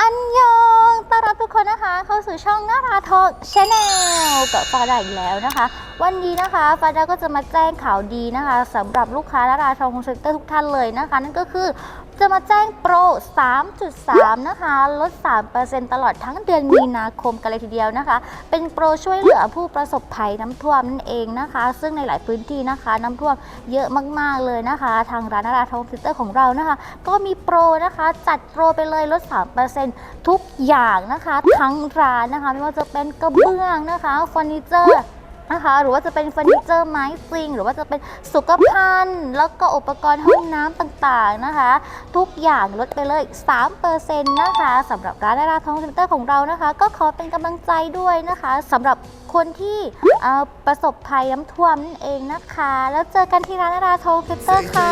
อันยองต้อนรับทุกคนนะคะ เข้าสู่ช่องนาราทอกชาแนลกับฟาดาอีกแล้วนะคะ วันนี้นะคะฟาดาก็จะมาแจ้งข่าวดีนะคะ สำหรับลูกค้านาราทองคอนเซ็นเตอร์ทุกท่านเลยนะคะ นั่นก็คือ จะมาแจ้งโปร 3.3 นะคะ ลด 3%ตลอดทั้งเดือนมีนาคมกันเลยทีเดียวนะคะ เป็นโปรช่วยเหลือผู้ประสบภัยน้ำท่วมนั่นเองนะคะ ซึ่งในหลายพื้นที่นะคะ น้ำท่วมเยอะมาก ๆ เลยนะคะ ทางร้านนาราทองเซ็นเตอร์ของเรานะคะ ก็มีโปรนะคะ จัดโปรไปเลยลด 3%ทุกอย่างนะคะ ทั้งร้านนะคะ ไม่ว่าจะเป็นกระเบื้องนะคะเฟอร์นิเจอร์ นะคะ หรือว่าจะเป็นเฟอร์นิเจอร์ไม้จริง หรือว่าจะเป็นสุขภัณฑ์แล้วก็อุปกรณ์ห้องน้ำต่างๆนะคะ ทุกอย่างลดไปเลย3%นะคะสำหรับร้านนาราทองเซ็นเตอร์ของเรานะคะ ก็ขอเป็นกำลังใจด้วยนะคะสำหรับคนที่ประสบภัยน้ำท่วมนั่นเองนะคะ แล้วเจอกันที่ร้านนาราทองเซ็นเตอร์ค่ะ